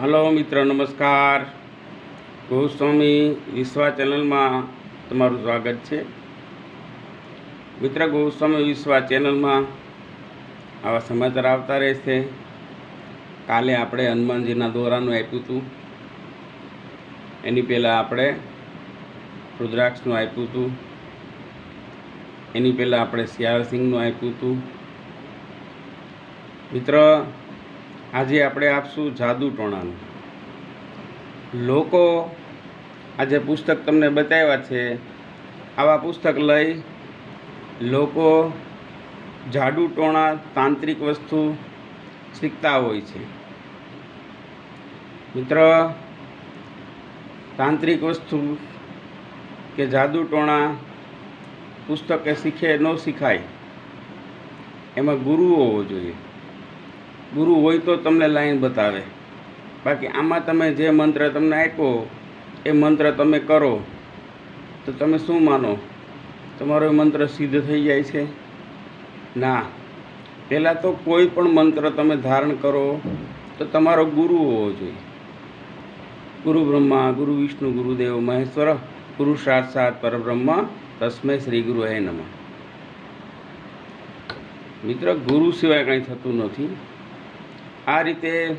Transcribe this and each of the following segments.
Hello મિત્ર, નમસ્કાર. ગોસ્વામી વિશ્વા ચેનલમાં તમારું સ્વાગત છે. મિત્ર, ગોસ્વામી વિશ્વા ચેનલમાં આવા સમાચાર આવતા રહેશે. કાલે આપણે હનુમાનજીના દોરાનું આપ્યું હતું. એની પહેલાં આપણે રુદ્રાક્ષનું આપ્યું હતું. એની પહેલાં આપણે સિયાળસિંહનું આપ્યું હતું. મિત્ર આજે આપણે આપશું જાદુ ટોણાનું. લોકો આજે પુસ્તક તમને બતાવ્યા છે. આવા પુસ્તક લઈ લોકો જાદુ ટોણા તાંત્રિક વસ્તુ શીખતા હોય છે. મિત્ર, તાંત્રિક વસ્તુ કે જાદુ ટોણા પુસ્તકે શીખે ન શીખાય, એમાં ગુરુ હોવો જોઈએ. ગુરુ હોય તો તમને લાઈન બતાવે. બાકી આમાં તમે જે મંત્ર તમને આપ્યો, એ મંત્ર તમે કરો. તો તમે શું માનો? તમારો મંત્ર સિદ્ધ થઈ જાય છે? ના. પહેલાં તો કોઈ પણ મંત્ર તમે ધારણ કરો, તો તમારો ગુરુ હોવો જોઈએ. ગુરુ બ્રહ્મા, ગુરુ વિષ્ણુ, ગુરુદેવ, મહેશ્વર ગુરુ સાક્ષાત પરબ્રહ્મ, તસ્મે શ્રી ગુરુ હે નમઃ. મિત્ર, ગુરુ સિવાય કંઈ થતું નથી. આ રીતે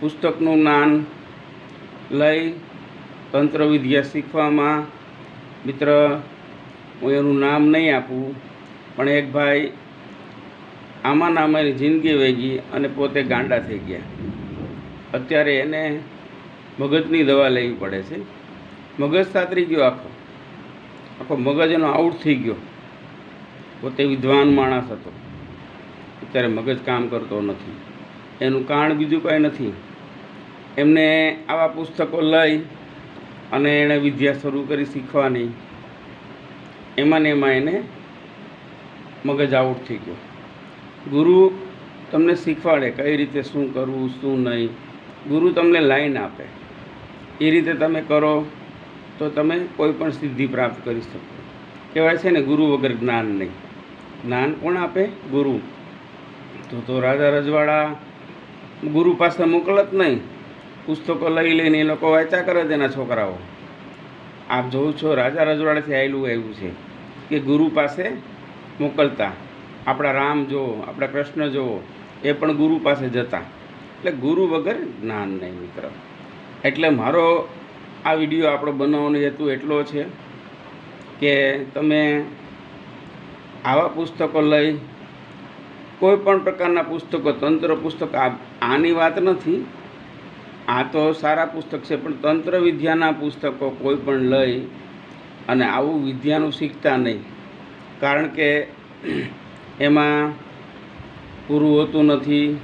પુસ્તકનું જ્ઞાન લઈ તંત્ર વિદ્યા શીખવામાં. મિત્ર, હું એનું નામ નહીં આપું, પણ એક ભાઈ આમાં નામાની જિંદગી વહી ગઈ અને પોતે ગાંડા થઈ ગયા. અત્યારે એને મગજની દવા લેવી પડે છે. મગજ સાતરી ગયો આખો. આખો મગજ એનો આઉટ થઈ ગયો. પોતે વિદ્વાન માણસ હતો. અત્યારે મગજ કામ કરતો નથી. એનું કારણ બીજું કંઈ નથી. એમને આવા પુસ્તકો લઈ અને એણે વિદ્યા શરૂ કરી શીખવાની. એમાં ને એમાં એને મગજ આઉટ થઈ ગયો. ગુરુ તમને શીખવાડે કઈ રીતે શું કરવું, શું નહીં. ગુરુ તમને લાઈન આપે. એ રીતે તમે કરો તો તમે કોઈ પણ સિદ્ધિ પ્રાપ્ત કરી શકો. કહેવાય છે ને, ગુરુ વગર જ્ઞાન નહીં. જ્ઞાન કોણ આપે? ગુરુ. તો તો રાજા રજવાડા ગુરુ પાસે મોકલત નહીં. પુસ્તકો લઈ લઈને એ લોકો વાંચ્યા કરે છે એના છોકરાઓ. આપ જોઉં છો, રાજા રજવાડાથી આવેલું આવ્યું છે કે ગુરુ પાસે મોકલતા. આપણા રામ જુઓ આપણા કૃષ્ણ જુઓ એ પણ ગુરુ પાસે જતા. એટલે ગુરુ વગર જ્ઞાન નહીં મિત્ર. એટલે મારો આ વીડિયો આપણો બનાવવાનો હેતુ એટલો છે કે તમે આવા પુસ્તકો લઈ કોઈ પણ પ્રકારના પુસ્તકો, તંત્ર પુસ્તક આની વાત નથી. આ તો સારા પુસ્તક છે, પણ તંત્ર વિદ્યાના પુસ્તકો કોઈ પણ લઈ અને આવું વિદ્યાનું શીખતા નહીં. કારણ કે એમાં પૂરું હોતું નથી,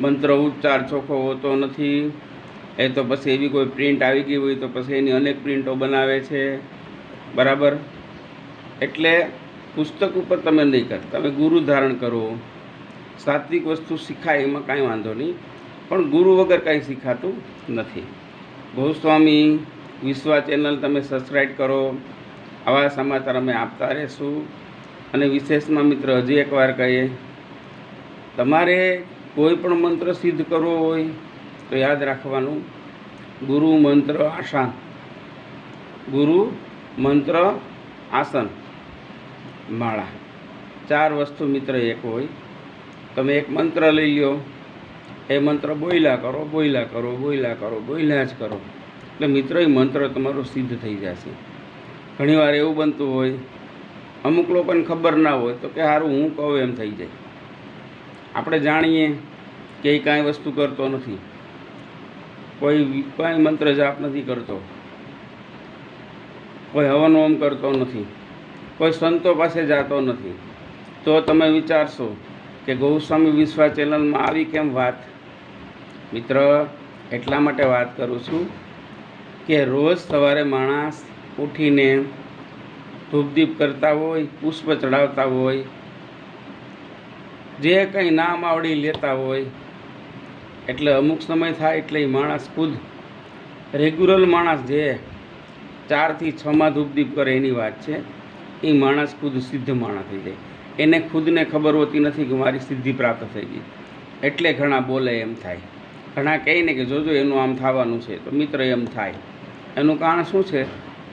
મંત્ર ઉચ્ચાર ચોખ્ખો હોતો નથી, એ તો પછી એવી કોઈ પ્રિન્ટ આવી ગઈ હોય તો પછી એની અનેક પ્રિન્ટો બનાવે છે. બરાબર? એટલે પુસ્તક ઉપર તમે નહીં કર તમે ગુરુ ધારણ કરો. સાત્વિક વસ્તુ શીખાય એમાં કાંઈ વાંધો નહીં. પણ ગુરુ વગર કાંઈ શીખાતું નથી. ગોસ્વામી વિશ્વા ચેનલ તમે સબસ્ક્રાઈબ કરો. આવા સમાચાર અમે આપતા રહેશું. અને વિશેષમાં મિત્ર, હજી એકવાર કહીએ, તમારે કોઈ પણ મંત્ર સિદ્ધ કરવો હોય તો યાદ રાખવાનું. ગુરુ મંત્ર આસન. ગુરુ મંત્ર આસન. માળા. ચાર વસ્તુ મિત્ર એક હોય. તમે એક મંત્ર લઈ લો એ મંત્ર બોયલા કરો બોયલા કરો બોયલા કરો બોયલા જ કરો. એટલે મિત્ર, એ મંત્ર તમારો સિદ્ધ થઈ જશે. ઘણીવાર એવું બનતું હોય, અમુક લોકોને ખબર ના હોય, તો કે સારું હું કહું એમ થઈ જાય. આપણે જાણીએ કે એ કાંઈ વસ્તુ કરતો નથી. કોઈ કાંઈ મંત્ર જાપ નથી કરતો. કોઈ હવન હોમ કરતો નથી. કોઈ સંતો પાસે જતો નથી. તો તમે વિચારશો કે ગૌસ્વામી વિશ્વા ચેનલમાં આવી કેમ વાત? મિત્ર, એટલા માટે વાત કરું છું કે રોજ સવારે માણસ ઉઠીને ધૂપદીપ કરતા હોય, પુષ્પ ચડાવતા હોય, જે કંઈ નામ આવડી લેતા હોય, એટલે અમુક સમય થાય એટલે એ માણસ ખુદ રેગ્યુલર માણસ જે ચારથી છમાં ધૂપદીપ કરે એની વાત છે એ માણસ ખુદ સિદ્ધ માણસ થઈ જાય. એને ખુદને ખબર હોતી નથી કે મારી સિદ્ધિ પ્રાપ્ત થઈ ગઈ. એટલે ઘણા બોલે એમ થાય. ઘણા કહે ને કે, જોજો, એનું આમ થવાનું છે. તો મિત્ર એમ થાય. એનું કારણ શું છે?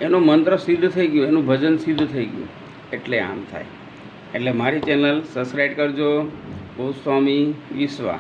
એનો મંત્ર સિદ્ધ થઈ ગયો, એનું ભજન સિદ્ધ થઈ ગયું. એટલે આમ થાય. એટલે મારી ચેનલ સબસ્ક્રાઈબ કરજો. ગોસ્વામી વિશ્વા.